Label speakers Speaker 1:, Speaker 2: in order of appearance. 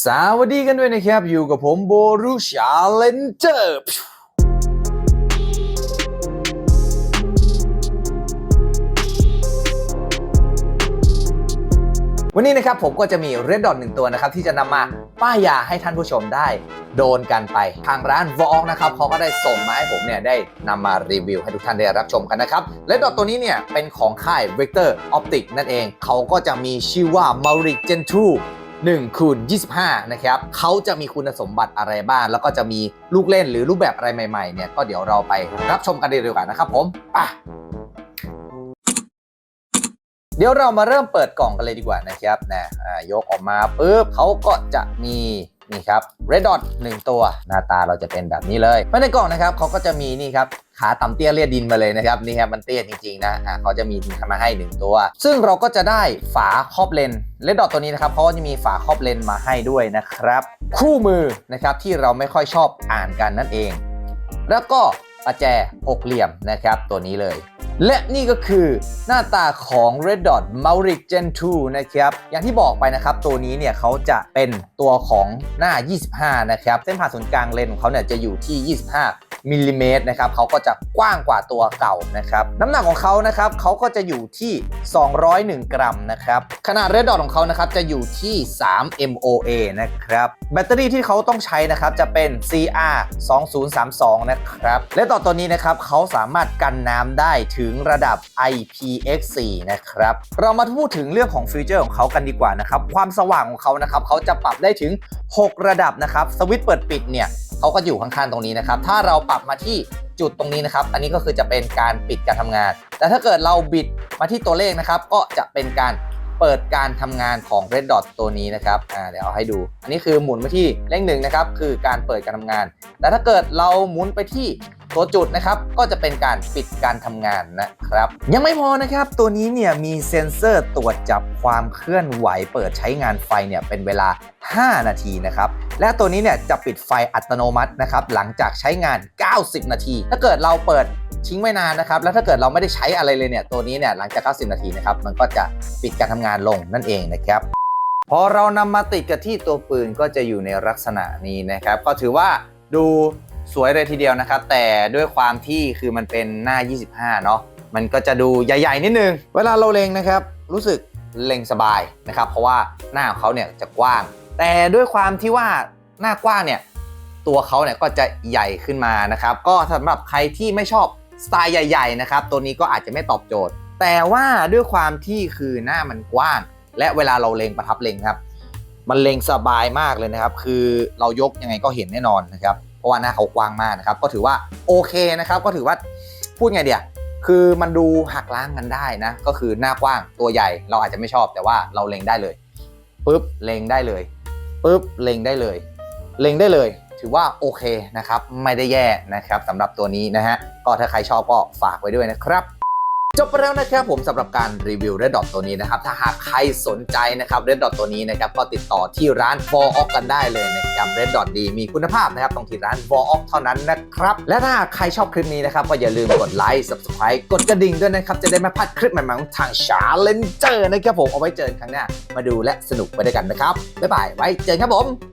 Speaker 1: สวัสดีกันด้วยนะครับ อยู่กับผมโบรูชาเลนเจอร์วันนี้นะครับผมก็จะมีเรดดอทหนึ่งตัวนะครับ ที่จะนำมาป้ายยาให้ท่านผู้ชมได้ โดนกันไป ทางร้านวอลนะครับเขาก็ได้ส่งมาให้ผมเนี่ย ได้นำมารีวิวให้ทุกท่านได้รับชมกันนะครับเรดดอทตัวนี้เนี่ย เป็นของค่าย Vector Optic นั่นเอง เขาก็จะมีชื่อว่า Mauric Gen 2 1คูณ25 นะครับเขาจะมีคุณสมบัติอะไรบ้างแล้วก็จะมีลูกเล่นหรือรูปแบบอะไรใหม่ๆเนี่ยก็เดี๋ยวเราไปรับชมกันเลยดีกว่านะครับผมไปเดี๋ยวเรามาเริ่มเปิดกล่องกันเลยดีกว่านะครับนะอ่ยกออกมาปุ๊บเขาก็จะมี นี่ครับ Red Dot 1 ตัว หน้าตาเราจะเป็นแบบนี้เลยภายในกล่องนะครับเขาก็จะมีนี่ครับขาต่ำเตี้ยเลียดดินมาเลยนะครับนี่ครับมันเตี้ยจริงๆนะอะเขาจะมีมาให้ 1 ตัว ซึ่งเราก็จะได้ฝาครอบเลนเลดดอทตัวนี้นะครับเขาก็จะมีฝาครอบเลนมาให้ด้วยนะครับ คู่มือนะครับที่เราไม่ค่อยชอบอ่านกันนั่นเอง แล้วก็ประแจหกเหลี่ยมนะครับตัวนี้เลย และนี่ก็คือหน้าตาของ Red Dot Mauric Gen 2 นะครับ อย่างที่บอกไปนะครับ ตัวนี้เนี่ยเขาจะเป็นตัวของหน้า 25 นะครับ เส้นผ่าศูนย์กลางเลนส์ของเขาเนี่ยจะอยู่ที่ 25มิลลิเมตรนะครับเขาก็จะกว้างกว่าตัวเก่านะครับน้ำหนักของเขานะครับเขาก็จะอยู่ที่ 201 กรัมนะครับขนาด Red Dot ของเขานะครับจะอยู่ที่ 3 MOA นะครับแบตเตอรี่ที่เขาต้องใช้นะครับจะเป็น CR 2032นะครับและต่อตัวนี้นะครับเขาสามารถกันน้ำได้ถึงระดับ IPX4 นะครับ เรามาพูดถึงเรื่องของฟีเจอร์ของเขากันดีกว่านะครับ ความสว่างของเขานะครับเขาจะปรับได้ถึง 6 ระดับนะครับ สวิตช์เปิดปิดเนี่ยเขาก็อยู่ข้างๆตรงนี้นะครับ ถ้าเราปรับมาที่จุดตรงนี้นะครับ อันนี้ก็คือจะเป็นการปิดการทำงาน แต่ถ้าเกิดเราบิดมาที่ตัวเลขนะครับ ก็จะเป็นการเปิดการทำงานของ Red Dot ตัวนี้นะครับ อ่า เดี๋ยวเอาให้ดู อันนี้คือหมุนไปที่เลขหนึ่งนะครับ คือการเปิดการทำงาน แต่ถ้าเกิดเราหมุนไปที่ ตัวจุดนะครับก็จะเป็นการปิดการทำงานนะครับ ยังไม่พอนะครับ ตัวนี้เนี่ยมีเซ็นเซอร์ตรวจจับความเคลื่อนไหว เปิดใช้งานไฟเนี่ยเป็นเวลา 5 นาทีนะครับ และตัวนี้เนี่ยจะปิดไฟอัตโนมัตินะครับหลังจากใช้งาน 90 นาที ถ้าเกิดเราเปิดทิ้งไว้นานนะครับ แล้วถ้าเกิดเราไม่ได้ใช้อะไรเลยเนี่ยตัวนี้เนี่ยหลังจาก 90 นาทีนะครับมันก็จะปิดการทำงานลงนั่นเองนะครับพอเรานำมาติดกับที่ตัวปืนก็จะอยู่ในลักษณะนี้นะครับ ก็ถือว่าดู สวยเลยทีเดียวนะครับ แต่ด้วยความที่คือมันเป็นหน้า 25 เนาะมันก็จะดูใหญ่ๆนิดนึง เวลาเราเล็งนะครับ รู้สึกเล็งสบายนะครับ เพราะว่าหน้าของเขาเนี่ยจะกว้าง แต่ด้วยความที่ว่าหน้ากว้างเนี่ยตัวเขาเนี่ยก็จะใหญ่ขึ้นมานะครับ ก็สำหรับใครที่ไม่ชอบสไตล์ใหญ่ ๆ นะครับ ตัวนี้ก็อาจจะไม่ตอบโจทย์ แต่ว่าด้วยความที่คือหน้ามันกว้าง และเวลาเราเล็งประทับเล็งครับ มันเล็งสบายมากเลยนะครับ คือเรายกยังไงก็เห็นแน่นอนนะครับ เพราะว่าหน้าเขากว้างมากนะครับ ก็ถือว่าโอเคนะครับ ก็ถือว่าพูดไงเดียคือมันดูหักล้างกันได้นะ ก็คือหน้ากว้างตัวใหญ่เราอาจจะไม่ชอบ แต่ว่าเราเล็งได้เลยปุ๊บเล็งได้เลยปุ๊บเล็งได้เลย เล็งได้เลย ถือว่าโอเคนะครับ ไม่ได้แย่นะครับสำหรับตัวนี้นะฮะก็ถ้าใครชอบก็ฝากไว้ด้วยนะครับ จบไปแล้วนะครับผมสำหรับการรีวิว Red Dot ตัวนี้นะครับ ถ้าหากใครสนใจนะครับ Red Dot ตัวนี้นะครับ ก็ติดต่อที่ร้าน For o กันได้เลยนะครับ Red Dot ดีมีคุณภาพนะครับต้องที่ร้าน For o เท่านั้นนะครับ และถ้าใครชอบคลิปนี้นะครับ ก็อย่าลืมกดไลค์ Subscribe กดกระดิ่งด้วยนะครับ จะได้ไม่พลาดคลิปใหม่ๆของทาง Challenger นะครับผมเอาไว้เจอกันครั้งหน้ามาดูและสนุกไปด้วยกันนะครับบ๊ายบายไว้เจอกันครับผม